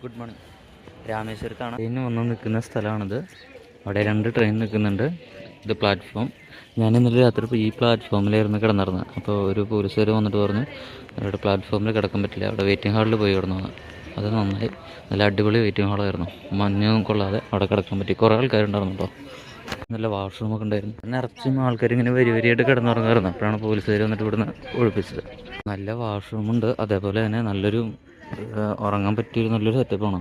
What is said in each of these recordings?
Good morning രാമേശ്വരത്താണ്. Train വന്ന് നിൽക്കുന്ന സ്ഥലമാണിത്. അവിടെ രണ്ട് ട്രെയിൻ നിൽക്കുന്നുണ്ട്. ഇത് പ്ലാറ്റ്ഫോം ഞാൻ ഇന്നലെ രാത്രി ഈ പ്ലാറ്റ്ഫോമിലായിരുന്നു കിടന്നിരുന്നത്. അപ്പോൾ ഒരു പോലീസുകാർ വന്നിട്ട് പറഞ്ഞു അവിടെ പ്ലാറ്റ്ഫോമിൽ കിടക്കാൻ പറ്റില്ല. അവിടെ വെയിറ്റിംഗ് ഹാളിൽ പോയി കിടന്നു അത് നന്നായി. നല്ല അടിപൊളി വെയിറ്റിംഗ് ഹാളായിരുന്നു മഞ്ഞൊന്നും കൊള്ളാതെ അവിടെ കിടക്കാൻ പറ്റി. കുറേ ആൾക്കാരുണ്ടായിരുന്നു കേട്ടോ. നല്ല വാഷ്റൂമൊക്കെ ഉണ്ടായിരുന്നു. നിറച്ചും ആൾക്കാർ ഇങ്ങനെ വരി വരിയായിട്ട് കിടന്നുറങ്ങായിരുന്നു അപ്പോഴാണ് പോലീസുകാർ വന്നിട്ട് ഇവിടുന്ന് ഒഴിപ്പിച്ചത്. നല്ല വാഷ്റൂമുണ്ട് അതേപോലെ തന്നെ നല്ലൊരു ഉറങ്ങാൻ പറ്റിയൊരു നല്ലൊരു സെറ്റപ്പാണ്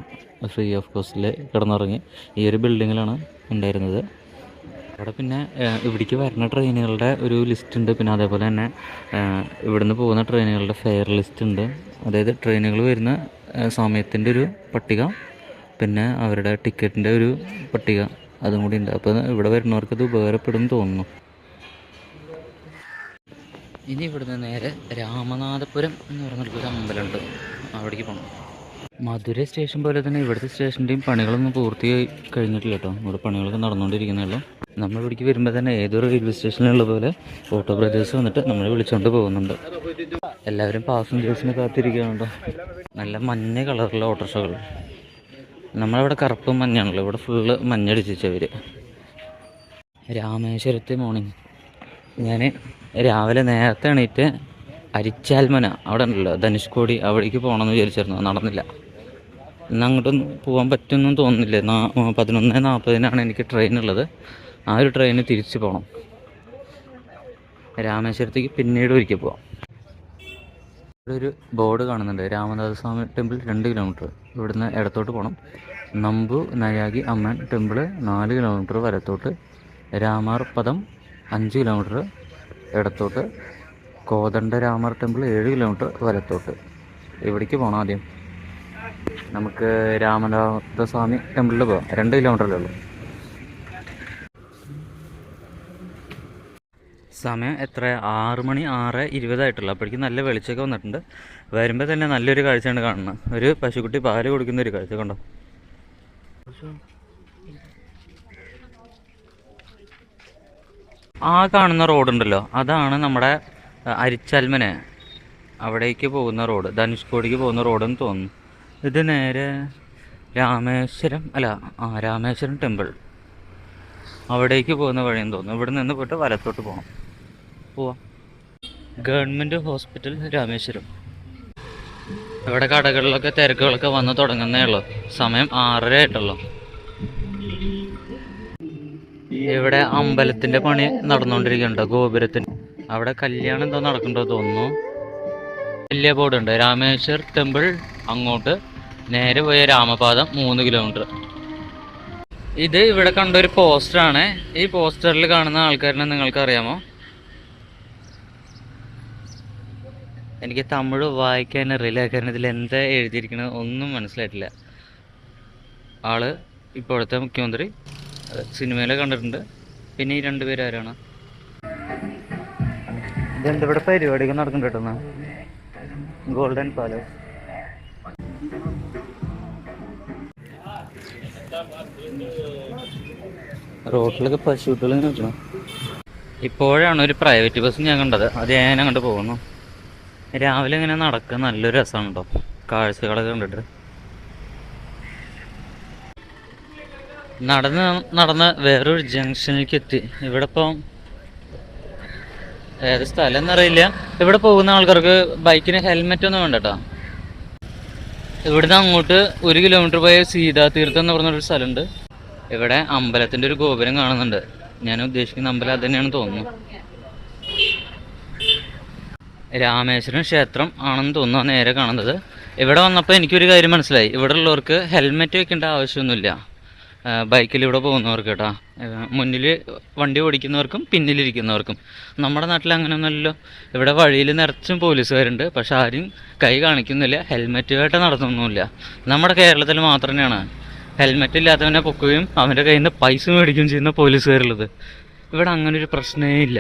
ഫ്രീ ഓഫ് കോസ്റ്റിൽ കിടന്നുറങ്ങി. ഈ ഒരു ബിൽഡിങ്ങിലാണ് ഉണ്ടായിരുന്നത്. അവിടെ പിന്നെ ഇവിടേക്ക് വരുന്ന ട്രെയിനുകളുടെ ഒരു ലിസ്റ്റ് ഉണ്ട്. പിന്നെ അതേപോലെ തന്നെ ഇവിടുന്ന് പോകുന്ന ട്രെയിനുകളുടെ ഫെയർ ലിസ്റ്റ് ഉണ്ട്. അതായത് ട്രെയിനുകൾ വരുന്ന സമയത്തിന്റെ ഒരു പട്ടിക പിന്നെ അവരുടെ ടിക്കറ്റിന്റെ ഒരു പട്ടിക അതും കൂടി ഉണ്ട്. അപ്പോൾ ഇവിടെ വരുന്നവർക്ക് അത് ഉപകാരപ്പെടും തോന്നുന്നു. ഇനി ഇവിടുന്ന് നേരെ രാമനാഥപുരം എന്ന് പറഞ്ഞിട്ടൊരു അമ്പലമുണ്ട്. അവിടേക്ക് പോകണം മധുര സ്റ്റേഷൻ പോലെ തന്നെ ഇവിടുത്തെ സ്റ്റേഷന്റെയും പണികളൊന്നും പൂർത്തിയായി കഴിഞ്ഞിട്ടില്ല കേട്ടോ ഇവിടെ പണികളൊക്കെ നടന്നുകൊണ്ടിരിക്കുന്നുള്ളൂ നമ്മൾ ഇവിടേക്ക് വരുമ്പോൾ തന്നെ ഏതൊരു റെയിൽവേ സ്റ്റേഷനിലുള്ള പോലെ ഓട്ടോ ബ്രദേഴ്സ് വന്നിട്ട് നമ്മളെ വിളിച്ചുകൊണ്ട് പോകുന്നുണ്ട്. എല്ലാവരും പാസഞ്ചേഴ്സിന് കാത്തിരിക്കുകയാണ് കേട്ടോ നല്ല മഞ്ഞ കളറിലുള്ള ഓട്ടോറിക്ഷകൾ. നമ്മളവിടെ കറുപ്പും മഞ്ഞാണല്ലോ ഇവിടെ ഫുള്ള് മഞ്ഞടിച്ചവർ രാമേശ്വരത്തെ മോർണിംഗ് ഞാൻ രാവിലെ നേരത്തെ എണീറ്റ് അരിച്ചാൽമന. അവിടെ ഉണ്ടല്ലോ. ധനുഷ്കോടി അവിടേക്ക് പോകണമെന്ന് വിചാരിച്ചിരുന്നു. നടന്നില്ല. ഇന്ന് അങ്ങോട്ടൊന്നും പോകാൻ പറ്റുമെന്നും തോന്നുന്നില്ല. പതിനൊന്ന് നാൽപ്പതിനാണ് എനിക്ക് ട്രെയിൻ ഉള്ളത്. ആ ഒരു ട്രെയിന് തിരിച്ചു പോകണം രാമേശ്വരത്തേക്ക് പിന്നീട് ഒരിക്കൽ പോവാം. ഇവിടെ ഒരു ബോർഡ് കാണുന്നുണ്ട്. രാമനാഥസ്വാമി ടെമ്പിൾ രണ്ട് കിലോമീറ്റർ ഇവിടുന്ന് ഇടത്തോട്ട് പോകണം നമ്പു നയാഗി അമ്മൻ ടെമ്പിൾ നാല് കിലോമീറ്റർ വലത്തോട്ട്. രാമാർ പദം അഞ്ച് കിലോമീറ്റർ ഇടത്തോട്ട്. കോദണ്ഡ രാമർ ടെമ്പിൾ ഏഴ് കിലോമീറ്റർ വലത്തോട്ട്. ഇവിടേക്ക് പോകണം ആദ്യം? നമുക്ക് രാമനാഥ സ്വാമി ടെമ്പിളിൽ പോകാം രണ്ട് കിലോമീറ്ററല്ലേ ഉള്ളൂ. സമയം എത്ര? ആറ് മണി ആറ് ഇരുപതായിട്ടുള്ളൂ. അപ്പോഴേക്കും നല്ല വെളിച്ചമൊക്കെ വന്നിട്ടുണ്ട്. വരുമ്പോൾ തന്നെ നല്ലൊരു കാഴ്ചയാണ് കാണുന്നത്. ഒരു പശുക്കുട്ടി പാൽ കൊടുക്കുന്ന ഒരു കാഴ്ച കണ്ടോ? ആ കാണുന്ന റോഡുണ്ടല്ലോ. അതാണ് നമ്മുടെ അരിച്ചൽമന അവിടേക്ക് പോകുന്ന റോഡ് ധനുഷ്കോടിക്ക് പോകുന്ന റോഡെന്ന് തോന്നുന്നു. ഇത് നേരെ രാമേശ്വരം അല്ല ആ രാമേശ്വരം ടെമ്പിൾ. അവിടേക്ക് പോകുന്ന വഴിയെന്ന് തോന്നുന്നു. ഇവിടെ നിന്ന് പോയിട്ട് വലത്തോട്ട് പോകണം പോവാം. Government hospital Rameswaram. ഇവിടെ കടകളിലൊക്കെ തിരക്കുകളൊക്കെ വന്ന് തുടങ്ങുന്നേ ഉള്ളൂ. സമയം ആറര ആയിട്ടുള്ളൂ. ഇവിടെ അമ്പലത്തിന്റെ പണി നടന്നുകൊണ്ടിരിക്കുന്നുണ്ട് ഗോപുരത്തിന്. അവിടെ കല്യാണം എന്തോ നടക്കണ്ടോ തോന്നുന്നു. വലിയ ബോർഡ് ഉണ്ട് രാമേശ്വർ ടെമ്പിൾ അങ്ങോട്ട് നേരെ പോയ രാമപാദം മൂന്ന് കിലോമീറ്റർ ഇത് ഇവിടെ കണ്ട ഒരു പോസ്റ്ററാണ് ഈ പോസ്റ്ററിൽ കാണുന്ന ആൾക്കാരനെ നിങ്ങൾക്ക് അറിയാമോ എനിക്ക് തമിഴ് വായിക്കാൻ അറിയില്ല. കാരണം ഇതിൽ എന്താ എഴുതിയിരിക്കണത് ഒന്നും മനസ്സിലായിട്ടില്ല. ആൾ ഇപ്പോഴത്തെ മുഖ്യമന്ത്രി. സിനിമയിലെ കണ്ടിട്ടുണ്ട്. പിന്നെ ഈ രണ്ടുപേരും ഇതെന്താ ഇവിടെ പരിപാടികൾ നടക്കുന്നുണ്ട് ഗോൾഡൻ പാലസ് റോഡിലൊക്കെ നിൽക്കണം. ഇപ്പോഴാണ് ഒരു പ്രൈവറ്റ് ബസ് ഞാൻ കണ്ടത്. അത് ഞാൻ അങ്ങോട്ട് പോകുന്നു. രാവിലെ ഇങ്ങനെ നടക്കുക നല്ലൊരു രസമാണ് കേട്ടോ. കാഴ്ചകളൊക്കെ കണ്ടിട്ട്. നടന്ന് നടന്ന് വേറൊരു ജംഗ്ഷനിലേക്ക് എത്തി. ഇവിടെ ഇപ്പം ഏത് സ്ഥലം എന്നറിയില്ല. ഇവിടെ പോകുന്ന ആൾക്കാർക്ക് ബൈക്കിന് ഹെൽമെറ്റ് ഒന്നും വേണ്ട ഇവിടുന്ന് അങ്ങോട്ട് ഒരു കിലോമീറ്റർ പോയ സീതാ തീർത്ഥം എന്ന് പറഞ്ഞൊരു സ്ഥലമുണ്ട്. ഇവിടെ അമ്പലത്തിന്റെ ഒരു ഗോപുരം കാണുന്നുണ്ട്. ഞാൻ ഉദ്ദേശിക്കുന്ന അമ്പലം അത് തന്നെയാണ് തോന്നുന്നു. രാമേശ്വരം ക്ഷേത്രം ആണെന്ന് തോന്നുന്നു നേരെ കാണുന്നത്. ഇവിടെ വന്നപ്പോൾ എനിക്കൊരു കാര്യം മനസ്സിലായി. ഇവിടെ ഉള്ളവർക്ക് ഹെൽമെറ്റ് വെക്കേണ്ട ആവശ്യമൊന്നുമില്ല. ബൈക്കിൽ ഇവിടെ പോകുന്നവർക്ക് കേട്ടോ. മുന്നിൽ വണ്ടി ഓടിക്കുന്നവർക്കും പിന്നിലിരിക്കുന്നവർക്കും. നമ്മുടെ നാട്ടിൽ ഒന്നുമല്ല ഇവിടെ വഴിയിൽ നിറച്ചും പോലീസുകാരുണ്ട്. പക്ഷെ ആരും കൈ കാണിക്കുന്നില്ല. ഹെൽമെറ്റ് നടത്തുന്നുമില്ല നമ്മുടെ കേരളത്തിൽ മാത്രം തന്നെയാണ്. ഹെൽമെറ്റ് ഇല്ലാത്തവനെ പൊക്കുകയും അവന്റെ കയ്യിൽ നിന്ന് പൈസ മേടിക്കുകയും ചെയ്യുന്ന പോലീസുകാരുള്ളത്. ഇവിടെ അങ്ങനെ ഒരു പ്രശ്നമേ ഇല്ല.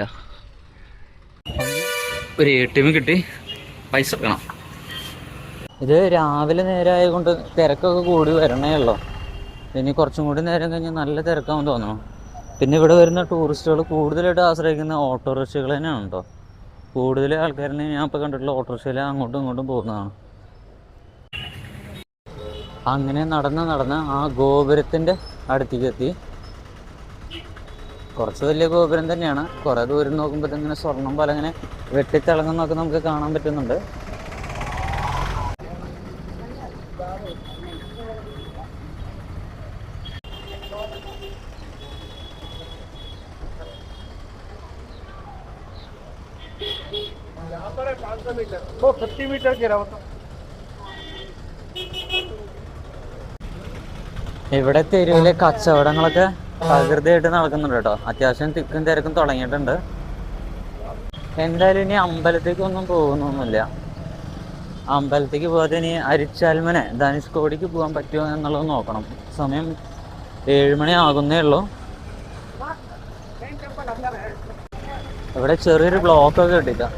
ഒരു എ ടി എം കിട്ടി. പൈസ വെക്കണം. ഇത് രാവിലെ നേരമായ കൊണ്ട് തിരക്കൊക്കെ കൂടി വരണേ ഉള്ളൂ. ഇനി കുറച്ചും കൂടി നേരം കഴിഞ്ഞാൽ നല്ല തിരക്കാമെന്ന് തോന്നുന്നു. പിന്നെ ഇവിടെ വരുന്ന ടൂറിസ്റ്റുകൾ കൂടുതലായിട്ട് ആശ്രയിക്കുന്ന ഓട്ടോറിക്ഷകൾ തന്നെയാണ് കേട്ടോ കൂടുതൽ ആൾക്കാരിനെ ഞാൻ ഇപ്പോൾ കണ്ടിട്ടുള്ള ഓട്ടോറിക്ഷയിൽ അങ്ങോട്ടും ഇങ്ങോട്ടും പോകുന്നതാണ്. അങ്ങനെ നടന്ന് നടന്ന് ആ ഗോപുരത്തിന്റെ അടുത്തേക്ക് എത്തി. കുറച്ച് വലിയ ഗോപുരം തന്നെയാണ്. കുറേ ദൂരം നോക്കുമ്പോൾ ഇങ്ങനെ സ്വർണം പോലെ അങ്ങനെ വെട്ടിത്തിളങ്ങുന്നൊക്കെ നമുക്ക് കാണാൻ പറ്റുന്നുണ്ട്. મીટર કહેવાતો ഇവിടെ തെരുവിലെ കച്ചവടങ്ങളൊക്കെ പ്രകൃതിയായിട്ട് നടക്കുന്നുണ്ട് കേട്ടോ. അത്യാവശ്യം തിക്കും തിരക്കും തുടങ്ങിയിട്ടുണ്ട്. എന്തായാലും ഇനി അമ്പലത്തേക്കൊന്നും പോകുന്നൊന്നുമില്ല. അമ്പലത്തേക്ക് പോകാതെ ഇനി അരിച്ചാൽമനെ ധനുഷ്കോടിക്ക് പോകാൻ പറ്റുമോ എന്നുള്ളത് നോക്കണം. സമയം ഏഴുമണി ആകുന്നേ ഉള്ളൂ. ഇവിടെ ചെറിയൊരു ബ്ലോക്കൊക്കെ കിട്ടിക്കാം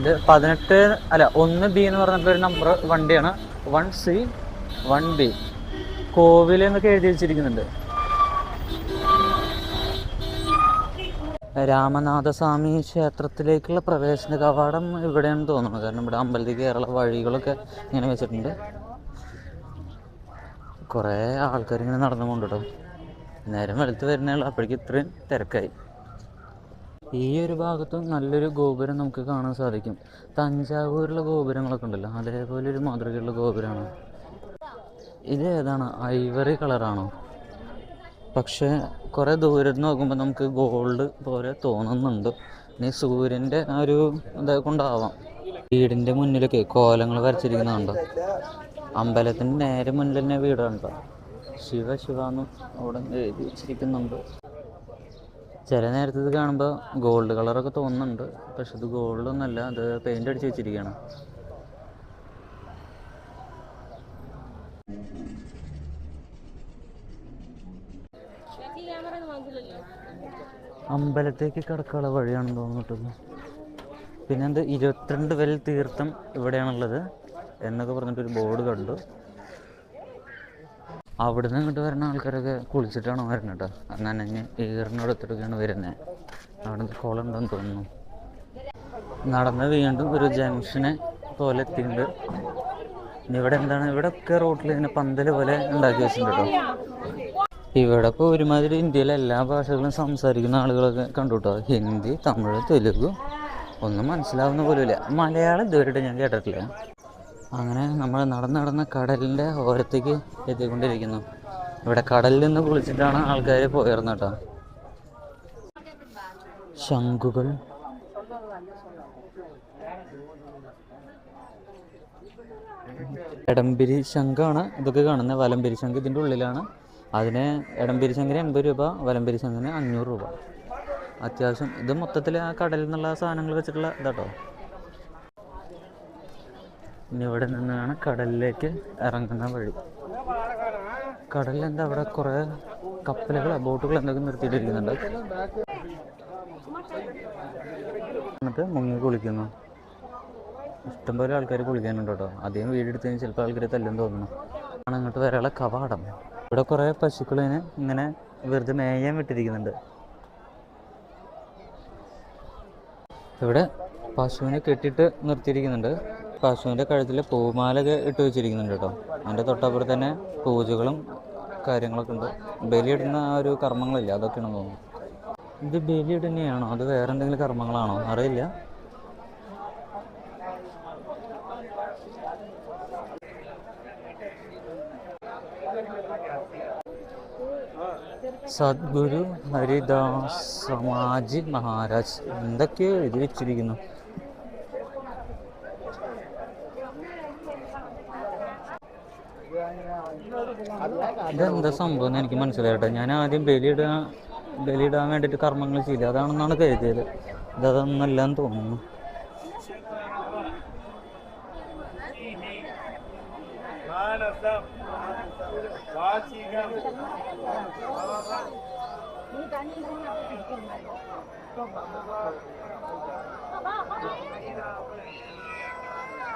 ഇത് പതിനെട്ട് അല്ല ഒന്ന് ബി എന്ന് പറഞ്ഞ ഒരു നമ്പർ വണ്ടിയാണ്. വൺ സി വൺ ബി കോവിൽ എന്നൊക്കെ എഴുതി വെച്ചിരിക്കുന്നുണ്ട്. രാമനാഥസ്വാമി ക്ഷേത്രത്തിലേക്കുള്ള പ്രവേശന കവാടം ഇവിടെയാണ് തോന്നുന്നത് കാരണം ഇവിടെ അമ്പലത്തിൽ കയറുള്ള വഴികളൊക്കെ ഇങ്ങനെ വെച്ചിട്ടുണ്ട്. കുറേ ആൾക്കാർ ഇങ്ങനെ നടന്നു കേട്ടോ നേരം വെളുത്ത് വരുന്നേ ഉള്ളൂ അപ്പോഴേക്കും ഇത്രയും തിരക്കായി. ഈ ഒരു ഭാഗത്തും നല്ലൊരു ഗോപുരം നമുക്ക് കാണാൻ സാധിക്കും. തഞ്ചാവൂരിലെ ഗോപുരങ്ങളൊക്കെ ഉണ്ടല്ലോ അതേപോലെ ഒരു മാതൃകയുള്ള ഗോപുരമാണ് ഇത് ഏതാണ്? ഐവറി കളറാണോ? പക്ഷേ കുറേ ദൂരത്ത് നോക്കുമ്പോൾ നമുക്ക് ഗോൾഡ് പോലെ തോന്നുന്നുണ്ട്. ഇനി സൂര്യന്റെ ആ ഒരു ഇതൊക്കെ കൊണ്ടാവാം. വീടിന്റെ മുന്നിലൊക്കെ കോലങ്ങൾ വരച്ചിരിക്കുന്നുണ്ടോ അമ്പലത്തിന്റെ നേരെ മുന്നിൽ തന്നെ വീടുണ്ടോ ശിവ ശിവ എന്നും അവിടെ എഴുതി വെച്ചിരിക്കുന്നുണ്ട്. ചില നേരത്തെ കാണുമ്പോൾ ഗോൾഡ് കളറൊക്കെ തോന്നുന്നുണ്ട്. പക്ഷെ ഇത് ഗോൾഡ് ഒന്നല്ല അത് പെയിന്റ് അടിച്ച് വെച്ചിരിക്കുകയാണ്. അമ്പലത്തേക്ക് കിടക്കാനുള്ള വഴിയാണെന്ന് തോന്നുന്നു പിന്നെ എന്ത് ഇരുപത്തിരണ്ട് വെൽ തീർത്ഥം ഇവിടെയാണുള്ളത് എന്നൊക്കെ പറഞ്ഞിട്ടൊരു ബോർഡ് കണ്ടു. അവിടുന്ന് ഇങ്ങോട്ട് വരുന്ന ആൾക്കാരൊക്കെ കുളിച്ചിട്ടാണ് വരുന്നത് കേട്ടോ അങ്ങനെ ഈറിനടുത്തിട്ടൊക്കെയാണ് വരുന്നത് അവിടെ നിന്ന് കുളം ഉണ്ടെന്ന് തോന്നുന്നു. നടന്ന് വീണ്ടും ഒരു ജംഗ്ഷനെ പോലെ എത്തിയിട്ടുണ്ട്. ഇവിടെ എന്താണ്? ഇവിടെ ഒക്കെ റോട്ടിൽ ഇങ്ങനെ പന്തൽ പോലെ ഉണ്ടാക്കി വെച്ചിട്ടുണ്ട് കേട്ടോ ഇവിടെ ഇപ്പോൾ ഒരുമാതിരി ഇന്ത്യയിലെ എല്ലാ ഭാഷകളും സംസാരിക്കുന്ന ആളുകളൊക്കെ കണ്ടു കേട്ടോ ഹിന്ദി തമിഴ് തെലുഗു ഒന്നും മനസ്സിലാവുന്ന പോലുമില്ല. മലയാളം ഇതുവരെയായിട്ട് ഞാൻ കേട്ടിട്ടില്ല. അങ്ങനെ നമ്മൾ നടന്ന് നടന്ന് കടലിന്റെ ഓരത്തേക്ക് എത്തിക്കൊണ്ടിരിക്കുന്നു. ഇവിടെ കടലിൽ നിന്ന് കുളിച്ചിട്ടാണ് ആൾക്കാർ പോയിരുന്നത് കേട്ടോ. ശംഖുകൾ. എടംപിരി ശംഖാണ് ഇതൊക്കെ കാണുന്നത്. വലംപിരി ശംഖ് ഇതിന്റെ ഉള്ളിലാണ്. അതിന് എടംപിരി ശംഖിന് എൺപത് രൂപ വലംപിരി ശംഖിന് അഞ്ഞൂറ് രൂപ. അത്യാവശ്യം ഇത് മൊത്തത്തിൽ ആ കടലിൽ നിന്നുള്ള സാധനങ്ങൾ വെച്ചിട്ടുള്ള ഇതാട്ടോ. ഇനി ഇവിടെ നിന്നാണ് കടലിലേക്ക് ഇറങ്ങുന്ന വഴി. കടലിൽ എന്താ അവിടെ കുറേ കപ്പലുകൾ ബോട്ടുകൾ എന്തൊക്കെ നിർത്തിയിട്ടിരിക്കുന്നുണ്ട്? എന്നിട്ട് മുങ്ങി കുളിക്കുന്നു. ഇഷ്ടംപോലെ ആൾക്കാർ കുളിക്കാനുണ്ട് കേട്ടോ. അധികം വീടെടുത്തതിന് ചിലപ്പോൾ ആൾക്കാർ തല്ലും തോന്നുന്നു. ആണ് ഇങ്ങോട്ട് വരാനുള്ള കവാടം. ഇവിടെ കുറേ പശുക്കളിനെ ഇങ്ങനെ വെറുതെ മേയാൻ വിട്ടിരിക്കുന്നുണ്ട്. ഇവിടെ പശുവിനെ കെട്ടിട്ട് നിർത്തിയിരിക്കുന്നുണ്ട്. പശുവിന്റെ കഴുത്തിൽ പൂമാല ഇട്ട് വെച്ചിരിക്കുന്നുണ്ട് കേട്ടോ. അതിന്റെ തൊട്ടപ്പുറത്ത് തന്നെ പൂജകളും കാര്യങ്ങളൊക്കെ ഉണ്ട്. ബലിയിടുന്ന ആ ഒരു കർമ്മങ്ങളില്ല? അതൊക്കെയാണെന്ന് തോന്നുന്നു. ഇത് ബലിയിടുന്നതാണോ അത് വേറെ എന്തെങ്കിലും കർമ്മങ്ങളാണോ? അറിയില്ല. സദ്ഗുരു ഹരിദാസ് സമാജി മഹാരാജ് എന്തൊക്കെയോ എഴുതി വെച്ചിരിക്കുന്നു. ഇതെന്താ സംഭവം എനിക്ക് മനസ്സിലായിട്ടെ. ഞാൻ ആദ്യം ബലിയിടാൻ ബലിയിടാൻ വേണ്ടിട്ട് കർമ്മങ്ങൾ ചെയ്യില്ല അതാണെന്നാണ് കരുതിയത്. ഇതതൊന്നല്ല തോന്നുന്നു.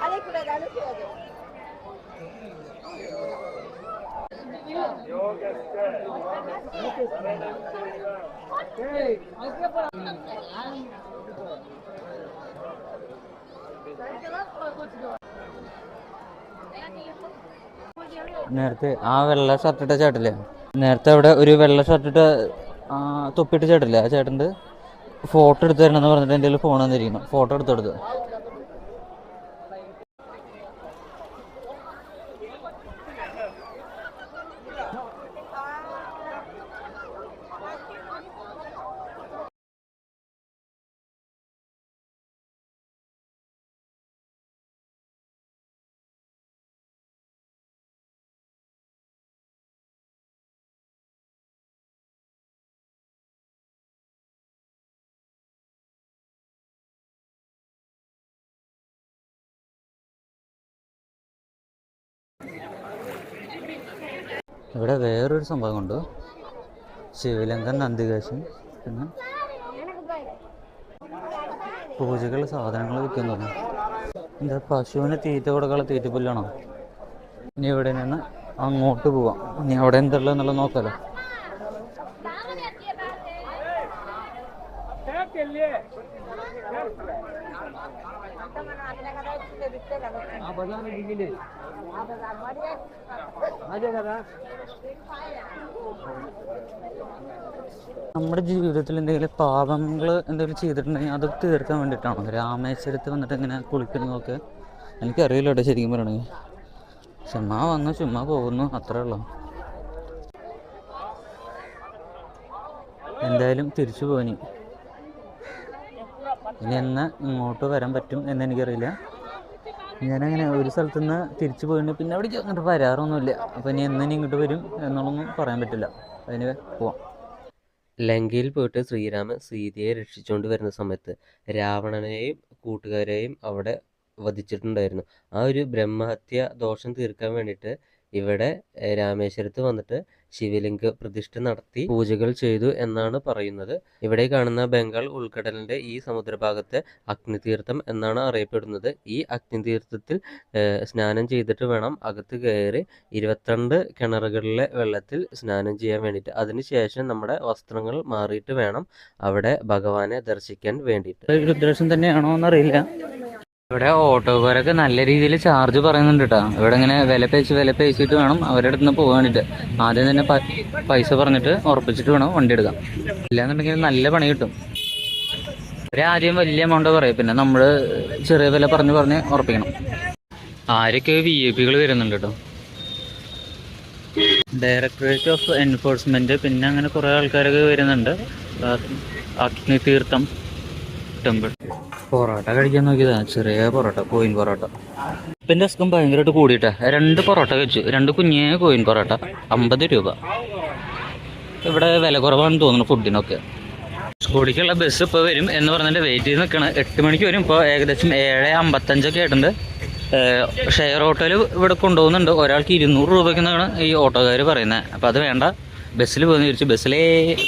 അതെ കൂടെ നേരത്തെ ആ വെള്ള ഷർട്ടിട്ട ചേട്ടല്ലേ? നേരത്തെ അവിടെ ഒരു വെള്ള ഷർട്ടിട്ട തൊപ്പിട്ട് ചേട്ടല്ലേ ആ ചേട്ടന്റെ? ഫോട്ടോ എടുത്തു തരണം എന്ന് പറഞ്ഞിട്ട് എന്റെ ഫോൺ തന്നിരിക്കുന്നു ഫോട്ടോ എടുത്തെടുത്ത് ഇവിടെ വേറൊരു സംഭവം ഉണ്ട് ശിവലിംഗം നന്ദികേശൻ പിന്നെ പൂജകൾ സാധനങ്ങൾ വിൽക്കുന്നു എന്താ പശുവിന് തീറ്റ കൊടുക്കാനുള്ള തീറ്റപ്പുല്ലാണോ ഇനി ഇവിടെ നിന്ന് അങ്ങോട്ട് പോവാം. ഇനി അവിടെ എന്തുള്ളത് എന്നുള്ളത് നോക്കാലോ. നമ്മുടെ ജീവിതത്തിൽ എന്തെങ്കിലും പാപങ്ങൾ എന്തെങ്കിലും ചെയ്തിട്ടുണ്ടെങ്കിൽ അത് തീർക്കാൻ വേണ്ടിയിട്ടാണോ? രാമേശ്വരത്ത് വന്നിട്ട് ഇങ്ങനെ കുളിക്കുന്നതൊക്കെ എനിക്കറിയില്ല കേട്ടോ ശരിക്കും പറയണെങ്കിൽ ചുമ്മാ വന്നു ചുമ്മാ പോകുന്നു അത്രേ ഉള്ളൂ. എന്തായാലും തിരിച്ചു പോനി ഇനി എന്ന് ഇങ്ങോട്ട് വരാൻ പറ്റും എന്ന് എനിക്കറിയില്ല. ഞാനങ്ങനെ ഒരു സ്ഥലത്തു നിന്ന് തിരിച്ചു പോയിട്ട് പിന്നെ അവിടേക്ക് അങ്ങോട്ട് വരാറൊന്നുമില്ല. അപ്പോൾ ഇനി എന്ന് ഇങ്ങോട്ട് വരും എന്നുള്ളതൊന്നും പറയാൻ പറ്റില്ല. അതിന് പോവാം. ലങ്കയിൽ പോയിട്ട് ശ്രീരാമൻ സീതയെ രക്ഷിച്ചുകൊണ്ട് വരുന്ന സമയത്ത് രാവണനെയും കൂട്ടുകാരെയും അവിടെ വധിച്ചിട്ടുണ്ടായിരുന്നു. ആ ഒരു ബ്രഹ്മഹത്യ ദോഷം തീർക്കാൻ വേണ്ടിയിട്ട് ഇവിടെ രാമേശ്വരത്ത് വന്നിട്ട് ശിവലിംഗ പ്രതിഷ്ഠ നടത്തി പൂജകൾ ചെയ്തു എന്നാണ് പറയുന്നത്. ഇവിടെ കാണുന്ന ബംഗാൾ ഉൾക്കടലിന്റെ ഈ സമുദ്രഭാഗത്തെ അഗ്നിതീർത്ഥം എന്നാണ് അറിയപ്പെടുന്നത്. ഈ അഗ്നിതീർത്ഥത്തിൽ സ്നാനം ചെയ്തിട്ട് വേണം അകത്ത് കയറി ഇരുപത്തിരണ്ട് കിണറുകളിലെ വെള്ളത്തിൽ സ്നാനം ചെയ്യാൻ വേണ്ടിയിട്ട്. അതിനുശേഷം നമ്മുടെ വസ്ത്രങ്ങൾ മാറിയിട്ട് വേണം അവിടെ ഭഗവാനെ ദർശിക്കാൻ വേണ്ടിയിട്ട്. രുദ്രേഷൻ തന്നെയാണോ എന്നറിയില്ല. ഇവിടെ ഓട്ടോക്കാരൊക്കെ നല്ല രീതിയിൽ ചാർജ് പറയുന്നുണ്ട് കേട്ടോ ഇവിടെ ഇങ്ങനെ വില പേച്ച് വില പേച്ചിട്ട് വേണം അവരുടെ അടുത്ത് നിന്ന് പോകാനിട്ട് ആദ്യം തന്നെ പൈസ പറഞ്ഞിട്ട് ഉറപ്പിച്ചിട്ട് വേണം വണ്ടി എടുക്കാം ഇല്ലാന്നുണ്ടെങ്കിൽ നല്ല പണി കിട്ടും. ആദ്യം വലിയ എമൗണ്ട് പറയും. പിന്നെ നമ്മൾ ചെറിയ വില പറഞ്ഞ് പറഞ്ഞ് ഉറപ്പിക്കണം. ആരൊക്കെ വി ഐ പികൾ വരുന്നുണ്ട് കേട്ടോ ഡയറക്ടറേറ്റ് ഓഫ് എൻഫോഴ്സ്മെന്റ് പിന്നെ അങ്ങനെ കുറേ ആൾക്കാരൊക്കെ വരുന്നുണ്ട്. അഗ്നി അഗ്നിതീർത്ഥം ടെമ്പിൾ പൊറോട്ട കഴിക്കാൻ നോക്കിയതാ. ചെറിയ പൊറോട്ട കോയിൻ പൊറോട്ട. ഇപ്പം അസുഖം ഭയങ്കരമായിട്ട് കൂടിയിട്ടാ. രണ്ട് പൊറോട്ട കഴിച്ചു. രണ്ട് കുഞ്ഞേ കോയിൻ പൊറോട്ട. അമ്പത് രൂപ. ഇവിടെ വില കുറവാണെന്ന് തോന്നുന്നു ഫുഡിനൊക്കെ സ്കൂളിലേക്കുള്ള ബസ് ഇപ്പോൾ വരും എന്ന് പറഞ്ഞിട്ട് വെയിറ്റ് ചെയ്ത് നിൽക്കണം എട്ട് മണിക്ക് വരും. ഇപ്പോൾ ഏകദേശം ഏഴ് അമ്പത്തഞ്ചൊക്കെ ആയിട്ടുണ്ട്. ഷെയർ ഓട്ടോയിൽ ഇവിടെ കൊണ്ടുപോകുന്നുണ്ട്. ഒരാൾക്ക് ഇരുന്നൂറ് രൂപയ്ക്കെന്നാണ് ഈ ഓട്ടോക്കാർ പറയുന്നത്. അപ്പോൾ അത് വേണ്ട. ബസ്സിൽ പോകുന്ന ചോദിച്ചു ബസ്സിലേ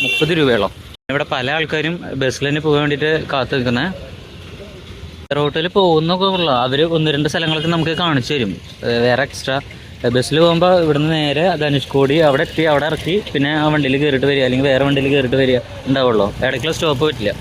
മുപ്പത് രൂപയോളം. ഇവിടെ പല ആൾക്കാരും ബസ്സിൽ തന്നെ പോകാൻ വേണ്ടിയിട്ട് കാത്തു നിൽക്കുന്നത് റോട്ടിൽ പോകുന്നൊക്കെ ഉള്ള. അവർ ഒന്ന് രണ്ട് സ്ഥലങ്ങളൊക്കെ നമുക്ക് കാണിച്ചു തരും. വേറെ എക്സ്ട്രാ ബസ്സിൽ പോകുമ്പോൾ ഇവിടുന്ന് നേരെ ധനുഷ്കോടി അവിടെ എത്തി അവിടെ ഇറക്കി പിന്നെ ആ വണ്ടിയിൽ കയറിയിട്ട് വരിക. അല്ലെങ്കിൽ വേറെ വണ്ടിയിൽ കയറിയിട്ട് വരിക ഉണ്ടാവുള്ളൂ. ഇടയ്ക്കുള്ള സ്റ്റോപ്പ് പറ്റില്ല